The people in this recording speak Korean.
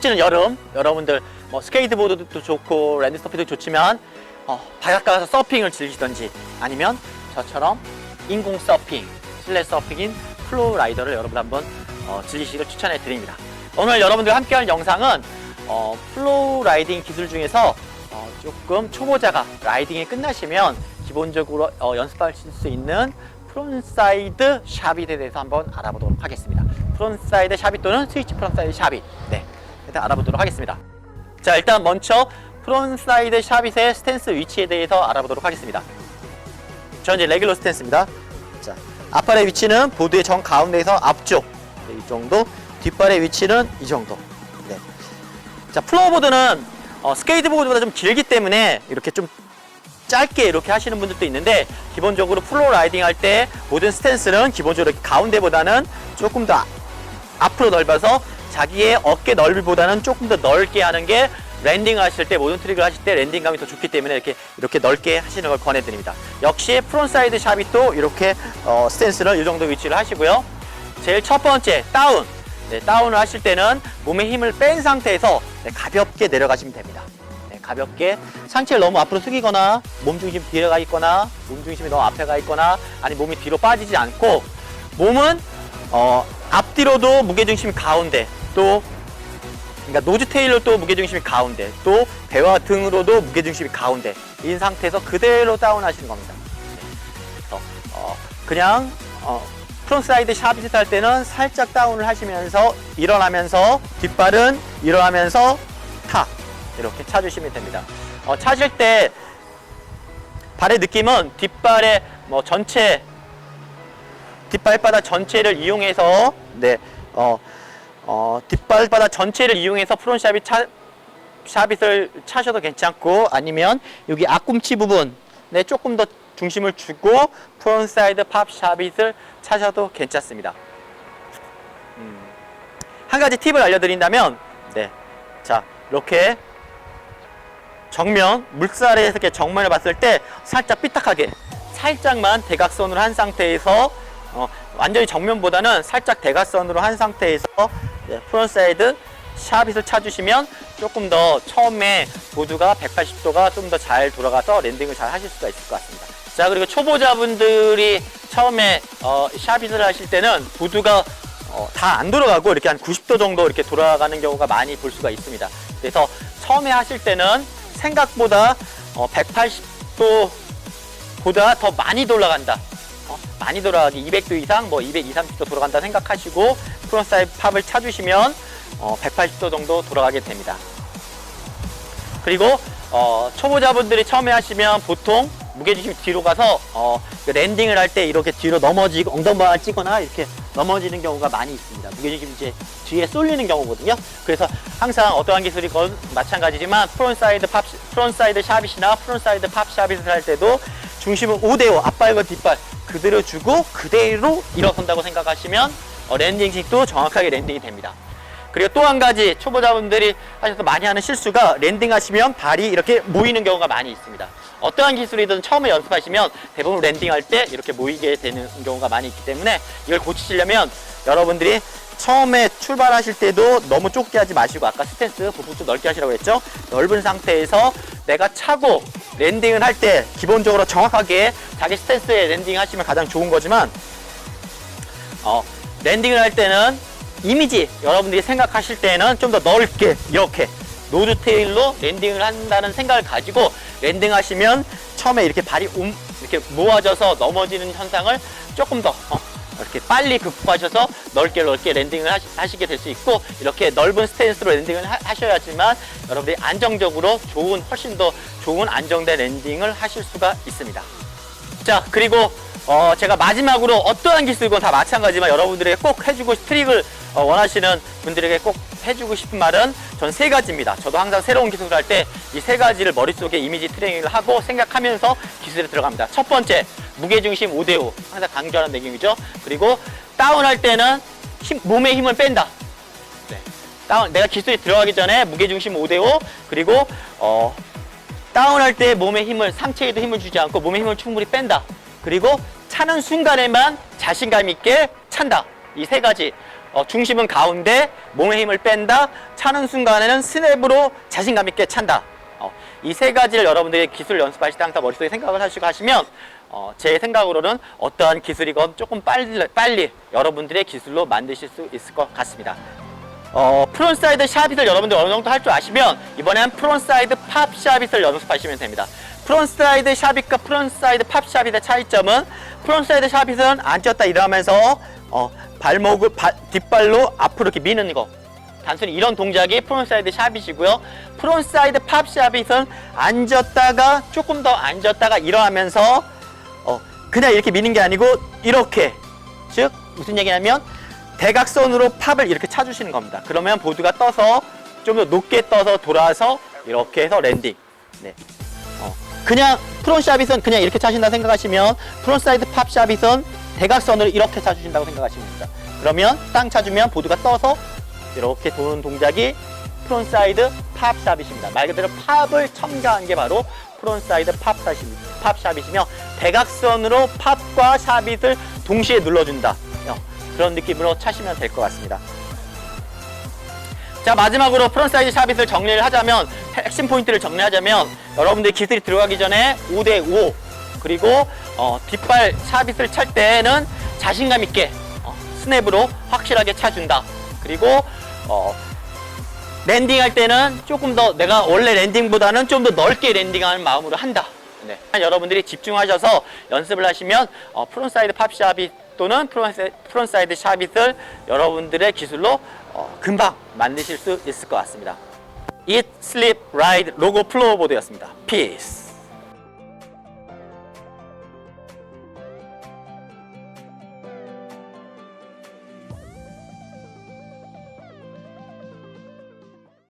찌는 여름 여러분들 뭐 스케이트보드도 좋고 랜드스토피도 좋지만 어, 바닷가 가서 서핑을 즐기시던지 아니면 저처럼 인공 서핑 실내 서핑인 플로우 라이더를 여러분 한번 어, 즐기시길 추천해 드립니다 오늘 여러분들 함께 할 영상은 어, 플로우 라이딩 기술 중에서 어, 조금 초보자가 라이딩이 끝나시면 기본적으로 어, 연습하실 수 있는 프론사이드 샤빗에 대해서 한번 알아보도록 하겠습니다. 프론사이드 샤빗 또는 스위치 프론사이드 샤빗. 네. 일단 알아보도록 하겠습니다. 자, 일단 먼저 프론사이드 샤빗의 스탠스 위치에 대해서 알아보도록 하겠습니다. 저 이제 레귤러 스탠스입니다. 자, 앞발의 위치는 보드의 정 가운데에서 앞쪽 네, 이 정도, 뒷발의 위치는 이 정도. 네. 자, 플로어보드는 어, 스케이트보드보다 좀 길기 때문에 이렇게 좀 짧게 이렇게 하시는 분들도 있는데 기본적으로 플로어 라이딩 할 때 모든 스탠스는 기본적으로 가운데보다는 조금 더 앞으로 넓어서 자기의 어깨 넓이보다는 조금 더 넓게 하는 게 랜딩 하실 때 모든 트릭을 하실 때 랜딩감이 더 좋기 때문에 이렇게 이렇게 넓게 하시는 걸 권해드립니다. 역시 프론사이드 샵이 또 이렇게 어, 스탠스를 이 정도 위치를 하시고요. 제일 첫 번째 다운. 네, 다운을 하실 때는 몸에 힘을 뺀 상태에서 네, 가볍게 내려가시면 됩니다. 네, 가볍게 상체를 너무 앞으로 숙이거나 몸 중심 뒤에 가 있거나 몸 중심이 너무 앞에 가 있거나 아니 몸이 뒤로 빠지지 않고 몸은 어, 앞뒤로도 무게 중심이 가운데 또 그러니까 노즈 테일로 또 무게중심이 가운데 또 배와 등으로도 무게중심이 가운데 인 상태에서 그대로 다운하시는 겁니다. 네. 그래서 어, 그냥 어, 프론사이드 샤빗을 할 때는 살짝 다운을 하시면서 일어나면서 뒷발은 일어나면서 탁 이렇게 차주시면 됩니다. 어, 차실 때 발의 느낌은 뒷발의 뭐 전체 뒷발바닥 전체를 이용해서 네, 어, 어, 뒷발바닥 전체를 이용해서 프론샵이 차, 샤빗을 차셔도 괜찮고 아니면 여기 앞꿈치 부분에 조금 더 중심을 주고 프론사이드 팝 샤빗을 차셔도 괜찮습니다. 음, 한 가지 팁을 알려드린다면 네, 자 이렇게 정면 물살에서 정면을 봤을 때 살짝 삐딱하게 살짝만 대각선으로 한 상태에서 어, 완전히 정면보다는 살짝 대각선으로 한 상태에서 네, 프론사이드 샤빗을 차주시면 조금 더 처음에 보드가 180도가 좀 더 잘 돌아가서 랜딩을 잘 하실 수가 있을 것 같습니다. 자 그리고 초보자분들이 처음에 어, 샤빗을 하실 때는 보드가 어, 다안 돌아가고 이렇게 한 90도 정도 이렇게 돌아가는 경우가 많이 볼 수가 있습니다. 그래서 처음에 하실 때는 생각보다 어, 180도 보다 더 많이 돌아간다. 어, 많이 돌아가기 200도 이상, 뭐 200, 2, 30도 돌아간다 생각하시고 프론사이드 팝을 차주시면 어, 180도 정도 돌아가게 됩니다. 그리고 어, 초보자분들이 처음에 하시면 보통 무게중심이 뒤로 가서 어, 그 랜딩을 할 때 이렇게 뒤로 넘어지고 엉덩방을 찌거나 이렇게 넘어지는 경우가 많이 있습니다. 무게중심이 이제 뒤에 쏠리는 경우거든요. 그래서 항상 어떠한 기술이건 마찬가지지만 프론사이드 팝, 프론사이드 샤빗이나 프론사이드 팝 샤빗을 할 때도 중심은 5대5 앞발과 뒷발 그대로 주고 그대로 일어선다고 생각하시면 어, 랜딩식도 정확하게 랜딩이 됩니다. 그리고 또 한 가지 초보자분들이 하셔서 많이 하는 실수가 랜딩 하시면 발이 이렇게 모이는 경우가 많이 있습니다. 어떠한 기술이든 처음에 연습하시면 대부분 랜딩 할 때 이렇게 모이게 되는 경우가 많이 있기 때문에 이걸 고치시려면 여러분들이 처음에 출발하실 때도 너무 좁게 하지 마시고 아까 스탠스 부분 좀 넓게 하시라고 했죠? 넓은 상태에서 내가 차고 랜딩을 할 때 기본적으로 정확하게 자기 스탠스에 랜딩 하시면 가장 좋은 거지만 어, 랜딩을 할 때는 이미지 여러분들이 생각하실 때는 좀 더 넓게 이렇게 노드 테일로 랜딩을 한다는 생각을 가지고 랜딩 하시면 처음에 이렇게 발이 움, 이렇게 모아져서 넘어지는 현상을 조금 더 어, 이렇게 빨리 극복하셔서 넓게 넓게 랜딩을 하시, 게 될 수 있고 이렇게 넓은 스탠스로 랜딩을 하, 셔야지만 여러분들이 안정적으로 좋은 훨씬 더 좋은 안정된 랜딩을 하실 수가 있습니다. 자 그리고 어, 제가 마지막으로 어떠한 기술이건 다 마찬가지지만 여러분들에게 꼭 해주고 싶- 트릭을 어, 원하시는 분들에게 꼭 해주고 싶은 말은 전 세 가지입니다. 저도 항상 새로운 기술을 할 때 이 세 가지를 머릿속에 이미지 트레이닝을 하고 생각하면서 기술에 들어갑니다. 첫 번째 무게중심 5대5 항상 강조하는 내용이죠. 그리고 다운할 때는 힘, 몸에 힘을 뺀다. 네. 다운 내가 기술이 들어가기 전에 무게중심 5대5 그리고 어, 다운할 때 몸에 힘을 상체에도 힘을 주지 않고 몸에 힘을 충분히 뺀다. 그리고 차는 순간에만 자신감 있게 찬다. 이 세 가지 어, 중심은 가운데, 몸의 힘을 뺀다. 차는 순간에는 스냅으로 자신감 있게 찬다. 어, 이 세 가지를 여러분들이 기술 연습하실 때 항상 머릿속에 생각을 하시고 하시면 어, 제 생각으로는 어떠한 기술이건 조금 빨리, 빨리 여러분들의 기술로 만드실 수 있을 것 같습니다. 어, 프론사이드 샤빗을 여러분들 어느 정도 할 줄 아시면 이번엔 프론사이드 팝 샤빗을 연습하시면 됩니다. 프론사이드 샤빗과 프론사이드 팝 샤빗의 차이점은 프론사이드 샤빗은 앉았다 일어나면서 어, 발목을 바- 뒷발로 앞으로 이렇게 미는 거. 단순히 이런 동작이 프론사이드 샤빗이고요. 프론사이드 팝 샤빗은 앉았다가 조금 더 앉았다가 일어나면서 어, 그냥 이렇게 미는 게 아니고 이렇게 즉 무슨 얘기냐면 대각선으로 팝을 이렇게 차주시는 겁니다. 그러면 보드가 떠서 좀 더 높게 떠서 돌아서 이렇게 해서 랜딩. 네. 어, 그냥 프론 샤빗은 그냥 이렇게 차신다 생각하시면 프론사이드 팝 샤빗은 대각선으로 이렇게 차주신다고 생각하시면 됩니다. 그러면 땅 차주면 보드가 떠서 이렇게 도는 동작이 프론사이드 팝 샤빗입니다. 말 그대로 팝을 첨가한 게 바로 프론사이드 팝 샤빗, 팝 샤빗이며 대각선으로 팝과 샤빗을 동시에 눌러준다. 어, 그런 느낌으로 차시면 될 것 같습니다. 자 마지막으로 프론사이드 샤빗을 정리를 하자면 핵심 포인트를 정리하자면 여러분들 기술이 들어가기 전에 5대5 그리고 어, 뒷발 샤빗을 찰 때는 자신감 있게 어, 스냅으로 확실하게 차준다 그리고 어, 랜딩할 때는 조금 더 내가 원래 랜딩보다는 좀 더 넓게 랜딩하는 마음으로 한다. 네. 여러분들이 집중하셔서 연습을 하시면 어, 프론사이드 팝 샤빗 또는 프론사이드, 프론사이드 샤빗을 여러분들의 기술로 어, 금방 만드실 수 있을 것 같습니다. Eat, Sleep, 로고 플로어보드였습니다. Peace.